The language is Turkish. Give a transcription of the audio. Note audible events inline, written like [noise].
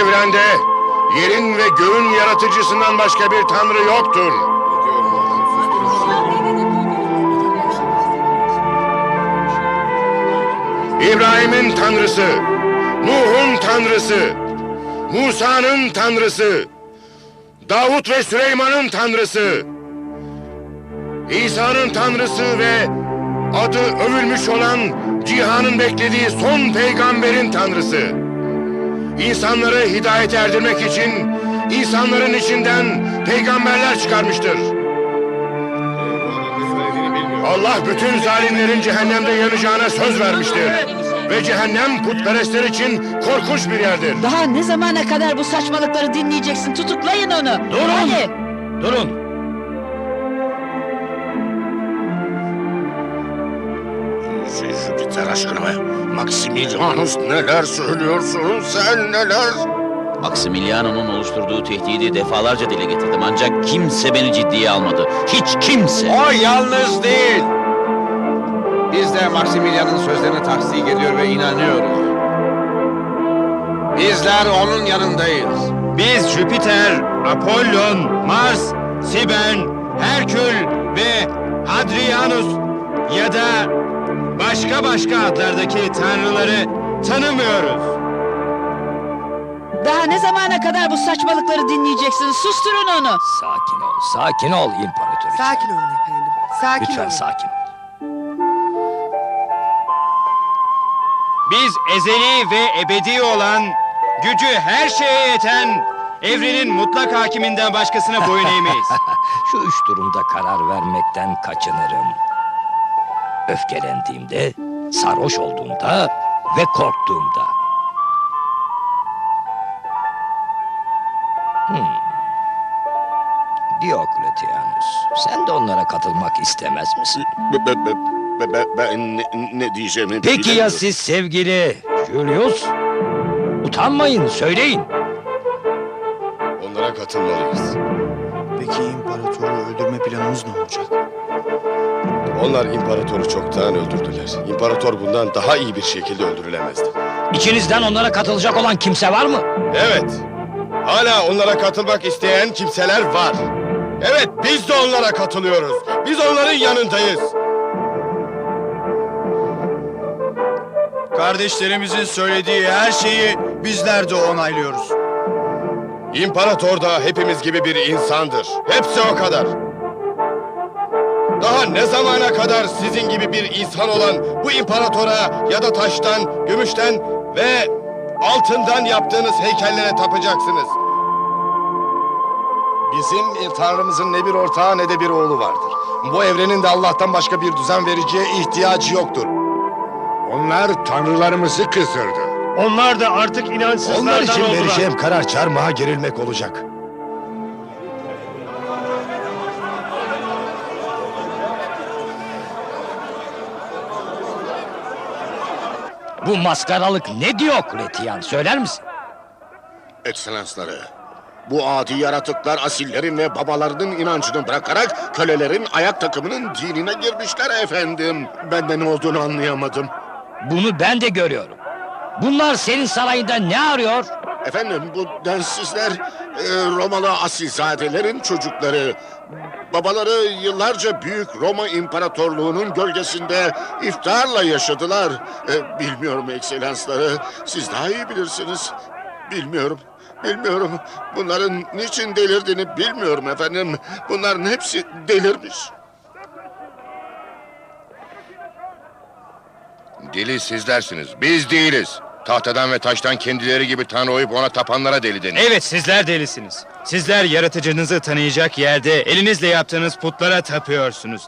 evrende yerin ve göğün yaratıcısından başka bir tanrı yoktur. İbrahim'in tanrısı, Nuh'un tanrısı, Musa'nın tanrısı, Davut ve Süleyman'ın tanrısı, İsa'nın tanrısı ve adı övülmüş olan cihanın beklediği son peygamberin tanrısı. İnsanları hidayete erdirmek için insanların içinden peygamberler çıkarmıştır. Allah bütün zalimlerin cehennemde yanacağına söz vermiştir. Ve cehennem putperestler için korkunç bir yerdir. Daha ne zamana kadar bu saçmalıkları dinleyeceksin? Tutuklayın onu. Durun! Hadi. Durun. Şey, Jüpiter aşkına be. Maximilianus neler söylüyorsun sen neler? Maximiliano'nun oluşturduğu tehdidi defalarca dile getirdim ancak kimse beni ciddiye almadı. Hiç kimse. O yalnız değil. Biz de Maximilian'ın sözlerine tasdik ediyor ve inanıyoruz. Bizler onun yanındayız. Biz Jüpiter, Apollon, Mars, Siben, Herkül ve Hadrianus ya da başka başka adlardaki tanrıları tanımıyoruz. Daha ne zamana kadar bu saçmalıkları dinleyeceksin? Susturun onu. Sakin ol, sakin ol imparatoriçe. Sakin olun efendim. Sakin Lütfen olun. sakin ol. Biz ezeli ve ebedi olan, gücü her şeye yeten, evrenin mutlak hakiminden başkasına boyun eğmeyiz. [laughs] Şu üç durumda karar vermekten kaçınırım. Öfkelendiğimde, sarhoş olduğumda ve korktuğumda. Hmm. Diokletianus, sen de onlara katılmak istemez misin? Be- be- be- be- be- ben ne, ne diyeceğimi Peki ya bilemiyorum. siz sevgili Julius? Utanmayın, söyleyin. Onlara katılmalıyız. Peki imparatoru öldürme planımız ne olacak? Onlar imparatoru çoktan öldürdüler. İmparator bundan daha iyi bir şekilde öldürülemezdi. İçinizden onlara katılacak olan kimse var mı? Evet. Hala onlara katılmak isteyen kimseler var. Evet biz de onlara katılıyoruz. Biz onların yanındayız. Kardeşlerimizin söylediği her şeyi bizler de onaylıyoruz. İmparator da hepimiz gibi bir insandır. Hepsi o kadar. Daha ne zamana kadar sizin gibi bir insan olan bu imparatora ya da taştan, gümüşten ve altından yaptığınız heykellere tapacaksınız? Bizim Tanrımızın ne bir ortağı ne de bir oğlu vardır. Bu evrenin de Allah'tan başka bir düzen vericiye ihtiyacı yoktur. Onlar tanrılarımızı kızdırdı. Onlar da artık inançsızlardan Onlar için oldular. vereceğim karar çarmıha gerilmek olacak. Bu maskaralık ne Diokletian söyler misin? Ekselansları, bu adi yaratıklar asillerin ve babalarının inancını bırakarak kölelerin ayak takımının dinine girmişler efendim. Ben de ne olduğunu anlayamadım. Bunu ben de görüyorum. Bunlar senin sarayında ne arıyor? Efendim bu densizler e, Romalı asilzadelerin çocukları. Babaları yıllarca Büyük Roma İmparatorluğu'nun gölgesinde iftarla yaşadılar. E, bilmiyorum ekselansları, siz daha iyi bilirsiniz. Bilmiyorum, bilmiyorum. Bunların niçin delirdiğini bilmiyorum efendim. Bunların hepsi delirmiş. Deli sizlersiniz, biz değiliz. Tahtadan ve taştan kendileri gibi tanrı oyup ona tapanlara deli denir. Evet sizler delisiniz. Sizler yaratıcınızı tanıyacak yerde elinizle yaptığınız putlara tapıyorsunuz.